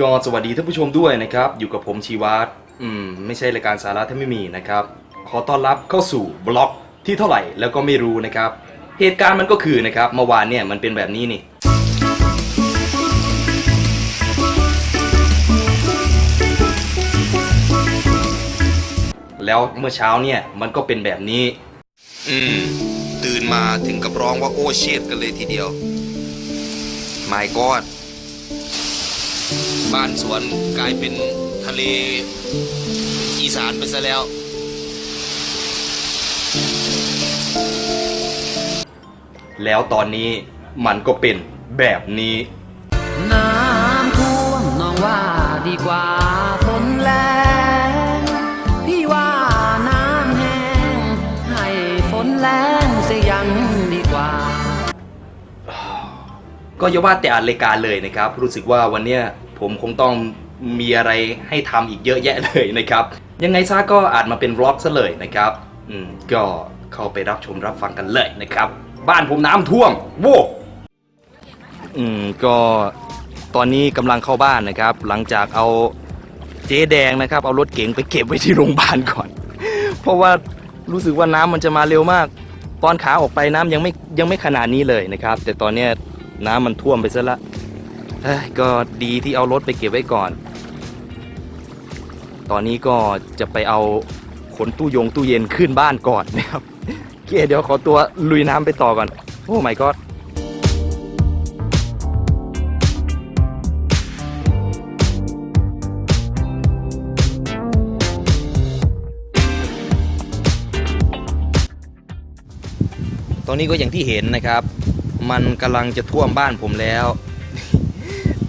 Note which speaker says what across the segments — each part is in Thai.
Speaker 1: ก็สวัสดีท่านผู้ชมด้วยนะครับ อยู่กับผมชีวัตรอืมไม่ใช่รายการสาระที่ไม่มีนะครับ ขอต้อนรับเข้าสู่บล็อกที่เท่าไหร่แล้วก็ไม่รู้นะครับ เหตุการณ์มันก็คือนะครับเมื่อวานเนี่ยมันเป็นแบบนี้นี่ แล้วเมื่อเช้าเนี่ยมันก็เป็นแบบนี้
Speaker 2: อืม ตื่นมาถึงกับร้องว่าโอ้เชดกันเลยทีเดียวไม่กอด บ้านสวนกลายเป็นทะเลอีสานไปซะแล้ว
Speaker 1: แล้วตอนนี้มันก็เป็นแบบนี้
Speaker 3: น้ำท่วมน้องว่าดีกว่าฝนแรงพี่ว่าน้ำแห้งให้ฝนแรงเสียยังดีกว่า
Speaker 1: ก็อย่าว่าแต่อ่านรายการเลยนะครับ รู้สึกว่าวันเนี้ย ผมคงต้องมีอะไรให้ทำอีกเยอะแยะเลยนะครับ ยังไงซะก็อาจมาเป็นวล็อกซะเลยนะครับอืมก็เข้าไปรับชมรับฟังกันเลยนะครับ บ้านผมน้ำท่วมโว้อืมก็ตอนนี้กำลังเข้าบ้านนะครับ หลังจากเอาเจ๊แดงนะครับ เอารถเก๋งไปเก็บไว้ที่โรงพยาบาลก่อน เพราะว่ารู้สึกว่าน้ำมันจะมาเร็วมาก ตอนขาออกไปน้ำยังไม่ยังไม่ขนาดนี้เลยนะครับ แต่ตอนเนี้น้ำมันท่วมไปซะละ ก็ดีที่เอารถไปเก็บไว้ก่อน ตอนนี้ก็จะไปเอาขนตู้ยงตู้เย็นขึ้นบ้านก่อนนะครับโอเคเดี๋ยวขอตัวลุยน้ำไปต่อก่อน โอ้ my god ตอนนี้ก็อย่างที่เห็นนะครับ มันกำลังจะท่วมบ้านผมแล้ว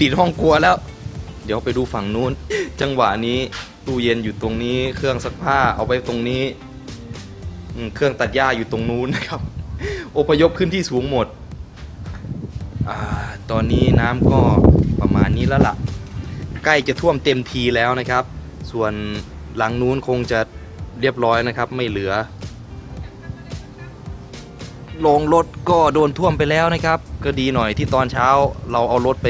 Speaker 1: ติดห้องครัวแล้ว เดี๋ยวไปดูฝั่งนู้น จังหวะนี้ตู้เย็นอยู่ตรงนี้ เครื่องซักผ้าเอาไว้ตรงนี้เครื่องตัดหญ้าอยู่ตรงนู้นนะครับ อพยพขึ้นที่สูงหมดอตอนนี้น้ำก็ประมาณนี้แล้วล่ะ ใกล้จะท่วมเต็มทีแล้วนะครับ ส่วนหลังนู้นคงจะเรียบร้อยนะครับ ไม่เหลือโรงรถก็โดนท่วมไปแล้วนะครับ ก็ดีหน่อยที่ตอนเช้าเราเอารถไป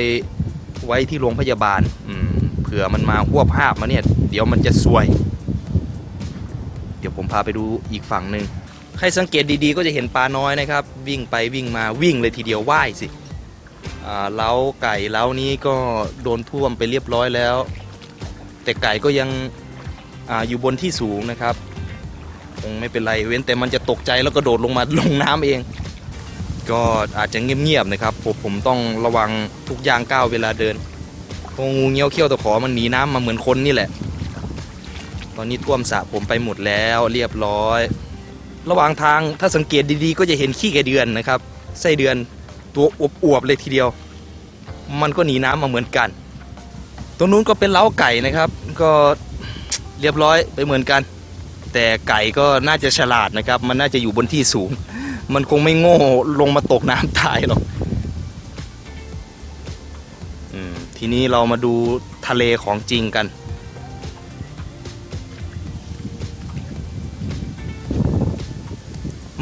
Speaker 1: ไว้ที่โรงพยาบาล อืมเผื่อมันมาหวบภาพมาเนี่ย เดี๋ยวมันจะซวย เดี๋ยวผมพาไปดูอีกฝั่งหนึ่งใครสังเกตดีๆ ก็จะเห็นปลาน้อยนะครับ วิ่งไปวิ่งมาวิ่งเลยทีเดียวว่ายสิเล้าไก่เล้านี้ก็โดนท่วมไปเรียบร้อยแล้ว แต่ไก่ก็ยังออยู่บนที่สูงนะครับคงไม่เป็นไรเว้นแต่มันจะตกใจแล้วก็โดดลงมาลงน้ำเอง ก็อาจจะเงียบๆนะครับผมผมต้องระวังทุกอย่างก้าวเวลาเดินพราะงูเงี้ยวเขี้ยวตะขอมันหนีน้ำมาเหมือนคนนี่แหละ ตอนนี้ท่วมสระผมไปหมดแล้วเรียบร้อย ระหว่างทางถ้าสังเกตดีๆ ก็จะเห็นขี้ไก่เดือนนะครับไส้เดือนตัวอวบๆเลยทีเดียว มันก็หนีน้ำมาเหมือนกัน ตรงนู้นก็เป็นเล้าไก่นะครับ ก็เรียบร้อยไปเหมือนกัน แต่ไก่ก็น่าจะฉลาดนะครับ มันน่าจะอยู่บนที่สูง มันคงไม่โง่ลงมาตกน้ำตายหรอกอทีนี้เรามาดูทะเลของจริงกัน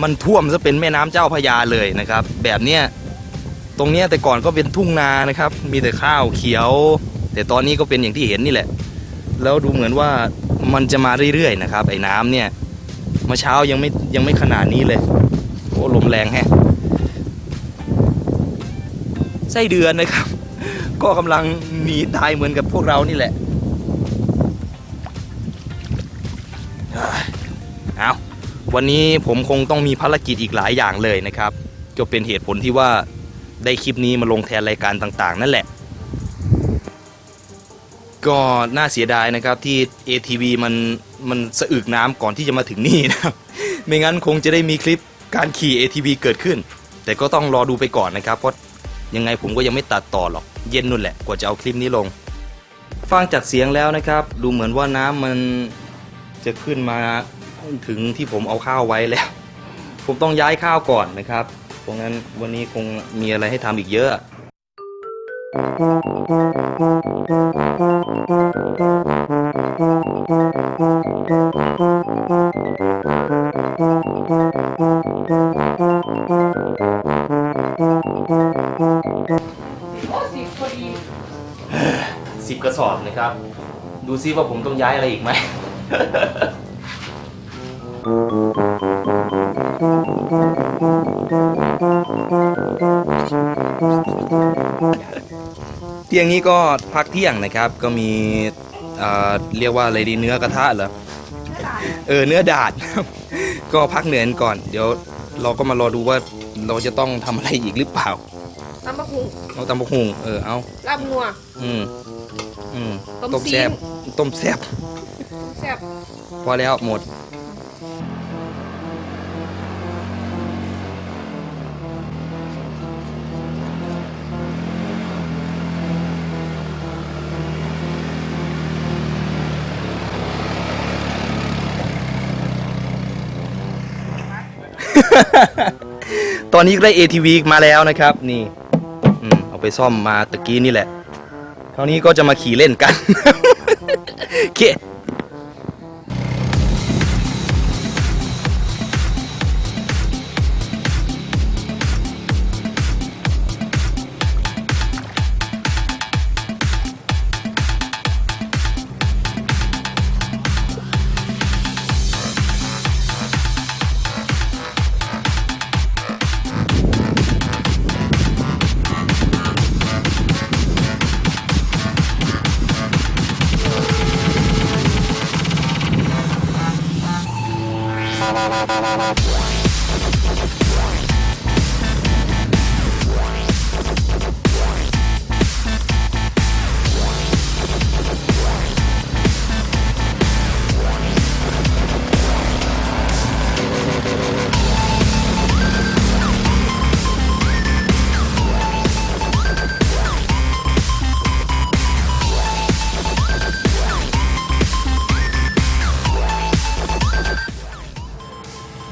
Speaker 1: มันท่วมซะเป็นแม่น้ำเจ้าพระยาเลยนะครับ แบบเนี้ยตรงเนี้ยแต่ก่อนก็เป็นทุ่งนานะครับ มีแต่ข้าวเขียว แต่ตอนนี้ก็เป็นอย่างที่เห็นนี่แหละ แล้วดูเหมือนว่ามันจะมาเรื่อยๆนะครับไอ้น้ำเนี่ยเมื่อเช้ายังไม่ยังไม่ขนาดนี้เลย ลมแรงแฮะไส้เดือนนะครับ ก็กำลังหนีตายเหมือนกับพวกเรานี่แหละเอาวันนี้ผมคงต้องมีภารกิจอีกหลายอย่างเลยนะครับ ก็เป็นเหตุผลที่ว่าได้คลิปนี้มาลงแทนรายการต่างๆ นั่นแหละ ก็น่าเสียดายนะครับที่ ATV มันมันสะอึกน้ำก่อนที่จะมาถึงนี่นะครับ ไม่งั้นคงจะได้มีคลิป การขี่ ATV เกิดขึ้น แต่ก็ต้องรอดูไปก่อนนะครับ เพราะยังไงผมก็ยังไม่ตัดต่อหรอก เย็นนู่นแหละกว่าจะเอาคลิปนี้ลง ฟังจากเสียงแล้วนะครับ ดูเหมือนว่าน้ำมันจะขึ้นมาถึงที่ผมเอาข้าวไว้แล้ว ผมต้องย้ายข้าวก่อนนะครับ เพราะงั้นวันนี้คงมีอะไรให้ทำอีกเยอะ สสิบกระสอบนะครับ ดูซิว่าผมต้องย้ายอะไรอีกไหม เที่ยงนี้ก็พักเที่ยงนะครับ ก็มีเอ่อเรียกว่าอะไรดีเนื้อกระทะเหรอ เออเนื้อดาด ก็พักเหนื่อยกันก่อน เดี๋ยวเราก็มารอดูว่าเราจะต้องทำอะไรอีกหรือเปล่า
Speaker 4: ตำบักหุ่ง
Speaker 1: เอาตำบักหุงเออเอา
Speaker 4: ลาบงัว
Speaker 1: อืมอืม
Speaker 4: ต้ม
Speaker 1: ต้ม
Speaker 4: ซี
Speaker 1: แซ่บ
Speaker 4: น
Speaker 1: ต้มแซ่บ
Speaker 4: แซ่บ
Speaker 1: พอแล้วหมดตอนนี้ได้ ATV มาแล้วนะครับ นี่อืม เอาไปซ่อมมาตะกี้นี่แหละคราวนี้ก็จะมาขี่เล่นกัน โอเค Thank you.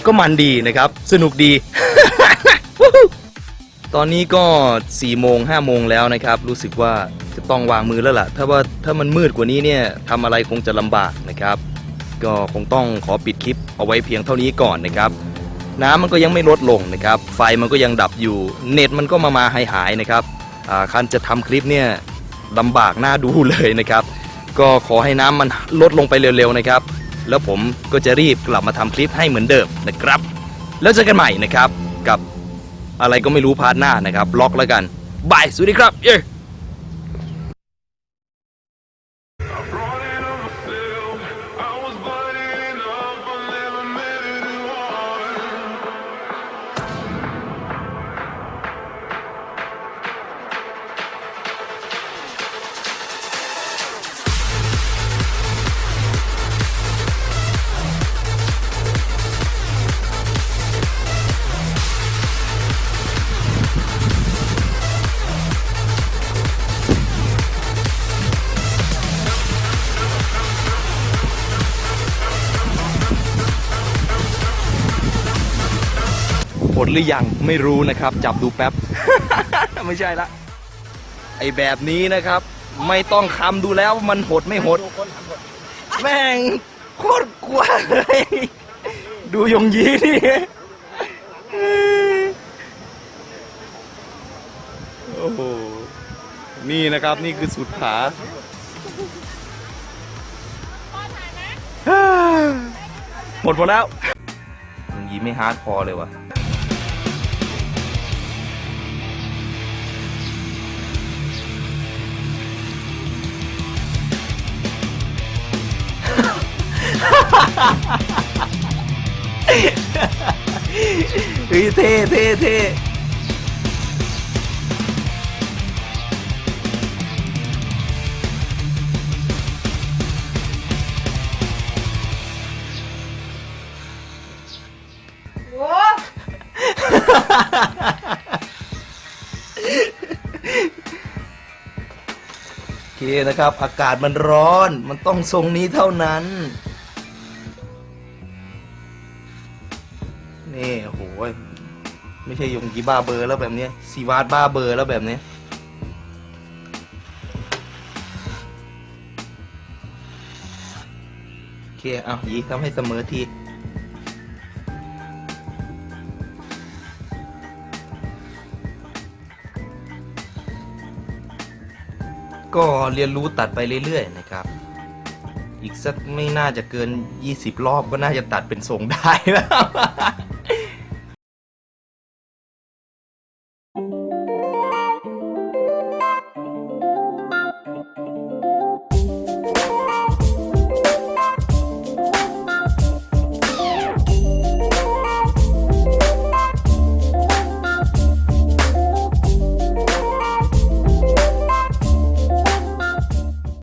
Speaker 1: ก็มันดีนะครับ สนุกดี ตอนนี้ก็4ี่โมงห้าโมงแล้วนะครับ รู้สึกว่าจะต้องวางมือแล้วล่ะ ถ้าว่าถ้ามันมืดกว่านี้เนี่ยทำอะไรคงจะลำบากนะครับ ก็คงต้องขอปิดคลิปเอาไว้เพียงเท่านี้ก่อนนะครับ น้ำมันก็ยังไม่ลดลงนะครับ ไฟมันก็ยังดับอยู่ เน็ตมันก็มามาหายหายๆนะครับคันจะทำคลิปเนี่ยลำบากหน่าดูเลยนะครับ ก็ขอให้น้ำมันลดลงไปเร็วๆนะครับ แล้วผมก็จะรีบกลับมาทำคลิปให้เหมือนเดิมนะครับ แล้วเจอกันใหม่นะครับกับอะไรก็ไม่รู้พาร์ทหน้านะครับล็อกแล้วกันบายสวัสดีครับเย้ ดหรือยังไม่รู้นะครับ จับดูแป๊บ ไม่ใช่ละไอแบบนี้นะครับ ไม่ต้องคำดูแล้วมันหดไม่หด แม่งโคตรกลัวเลยดูยงยีนี่โอ้โหนี่นะครับนี่คือสุดผาหมดหมดแล้วยงยีไม่ฮาร์ดพอร์เลยวะ เฮ้ยเท่เท่เท่โอเคนะครับ อากาศมันร้อน มันต้องทรงนี้เท่านั้น นี่โอ้โหไม่ใช่ยงกีบ้าเบอร์แล้วแบบนี้ยซีวาดบ้าเบอร์แล้วแบบนี้โอเคเอายีทำให้เสมอทีก็เรียนรู้ตัดไปเรื่อยๆนะครับ อีกสักไม่น่าจะเกิน 20 รอบก็น่าจะตัดเป็นทรงได้แล้ว